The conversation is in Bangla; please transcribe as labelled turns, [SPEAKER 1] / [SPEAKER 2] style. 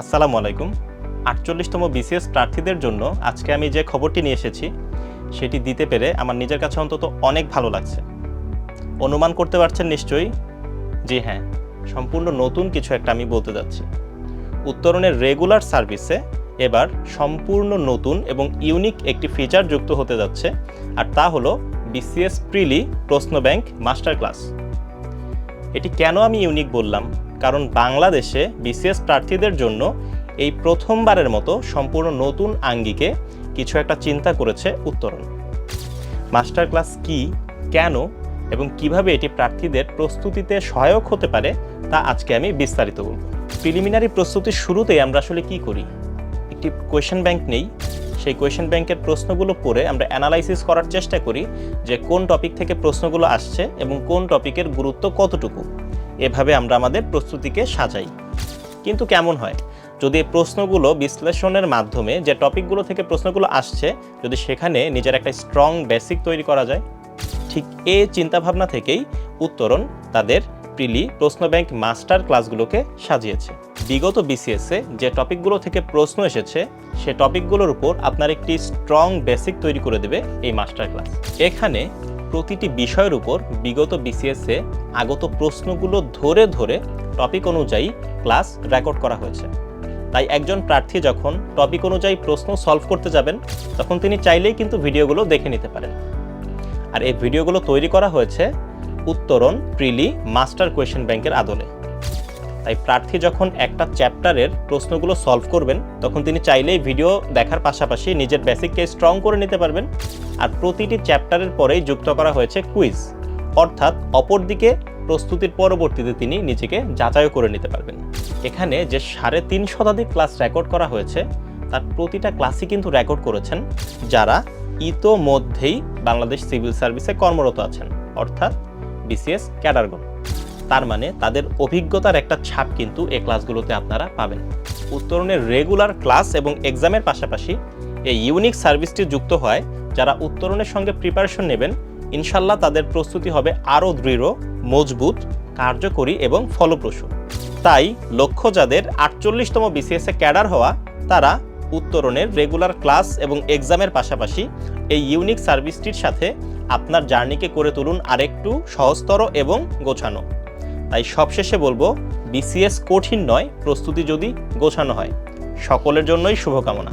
[SPEAKER 1] আসসালামু আলাইকুম। আটচল্লিশতম বিসিএস প্রার্থীদের জন্য আজকে আমি যে খবরটি নিয়ে এসেছি, সেটি দিতে পেরে আমার নিজের কাছে অন্তত অনেক ভালো লাগছে। অনুমান করতে পারছেন নিশ্চয়ই? জি হ্যাঁ সম্পূর্ণ নতুন কিছু একটা আমি বলতে যাচ্ছি। উত্তরণের রেগুলার সার্ভিসে এবার সম্পূর্ণ নতুন এবং ইউনিক একটি ফিচার যুক্ত হতে যাচ্ছে, আর তা হলো বিসিএস প্রিলি প্রশ্ন ব্যাংক মাস্টার ক্লাস এটি কেন আমি ইউনিক বললাম? কারণ বাংলাদেশে বিসিএস প্রার্থীদের জন্য এই প্রথমবারের মতো সম্পূর্ণ নতুন আঙ্গিকে কিছু একটা চিন্তা করেছে উত্তরণ। মাস্টার ক্লাস কি, কেন এবং কীভাবে এটি প্রার্থীদের প্রস্তুতিতে সহায়ক হতে পারে তা আজকে আমি বিস্তারিত বলব। প্রিলিমিনারি প্রস্তুতির শুরুতেই আমরা আসলে কি করি? একটি কোয়েশ্চেন ব্যাংক নেই। সেই কোয়েশ্চেন ব্যাংকের প্রশ্নগুলো পড়ে আমরা অ্যানালাইসিস করার চেষ্টা করি যে কোন টপিক থেকে প্রশ্নগুলো আসছে এবং কোন টপিকের গুরুত্ব কতটুকু। এভাবে আমরা আমাদের প্রস্তুতিকে সাজাই। কিন্তু কেমন হয়? যদি প্রশ্নগুলো বিশ্লেষণের মাধ্যমে, যে টপিকগুলো থেকে প্রশ্নগুলো আসছে, যদি সেখানে নিজের একটা স্ট্রং বেসিক তৈরি করা যায়, ঠিক এ চিন্তাভাবনা থেকেই উত্তরণ তাদের প্রিলি প্রশ্ন ব্যাংক মাস্টার ক্লাসগুলোকে সাজিয়েছে। বিগত বিসিএসে যে টপিকগুলো থেকে প্রশ্ন এসেছে, সে টপিকগুলোর উপর আপনার একটি স্ট্রং বেসিক তৈরি করে দেবে এই মাস্টার ক্লাস। এখানে প্রতিটি বিষয়ের উপর বিগত বিসিএসে আগত প্রশ্নগুলো ধরে ধরে টপিক অনুযায়ী ক্লাস রেকর্ড করা হয়েছে। তাই একজন প্রার্থী যখন টপিক অনুযায়ী প্রশ্ন সলভ করতে যাবেন, তখন তিনি চাইলেই কিন্তু ভিডিওগুলো দেখে নিতে পারেন। আর এই ভিডিওগুলো তৈরি করা হয়েছে উত্তরণ প্রিলি মাস্টার কোয়েশ্চেন ব্যাংকের আদলে। তাই প্রার্থী যখন একটা চ্যাপ্টারের প্রশ্নগুলো সলভ করবেন, তখন তিনি চাইলেই ভিডিও দেখার পাশাপাশি নিজের বেসিককে স্ট্রং করে নিতে পারবেন। আর প্রতিটি চ্যাপ্টারের পরেই যুক্ত করা হয়েছে কুইজ। অর্থাৎ অপরদিকে প্রস্তুতির পরবর্তীতে তিনি নিজেকে যাচাইও করে নিতে পারবেন। এখানে যে সাড়ে তিন শতাধিক ক্লাস রেকর্ড করা হয়েছে, তার প্রতিটা ক্লাসই কিন্তু রেকর্ড করেছেন যারা ইতোমধ্যেই বাংলাদেশ সিভিল সার্ভিসে কর্মরত আছেন, অর্থাৎ বিসিএস ক্যাডারগণ। তার মানে তাদের অভিজ্ঞতার একটা ছাপ কিন্তু এই ক্লাসগুলোতে আপনারা পাবেন। উত্তরণের রেগুলার ক্লাস এবং এক্সামের পাশাপাশি এই ইউনিক সার্ভিসটি যুক্ত হয় যারা উত্তরণের সঙ্গে প্রিপারেশন নেবেন, ইনশাল্লাহ তাদের প্রস্তুতি হবে আরও দৃঢ়, মজবুত, কার্যকরী এবং ফলপ্রসূ। তাই লক্ষ্য যাদের আটচল্লিশতম বিসিএসে ক্যাডার হওয়া, তারা উত্তরণের রেগুলার ক্লাস এবং এক্সামের পাশাপাশি এই ইউনিক সার্ভিসটির সাথে আপনার জার্নিকে করে তুলুন আরেকটু সহজতর এবং গোছানো। তাই সবশেষে বলব বিসিএস কঠিন নয়, প্রস্তুতি যদি গোছানো হয়। সকলের জন্যই শুভকামনা।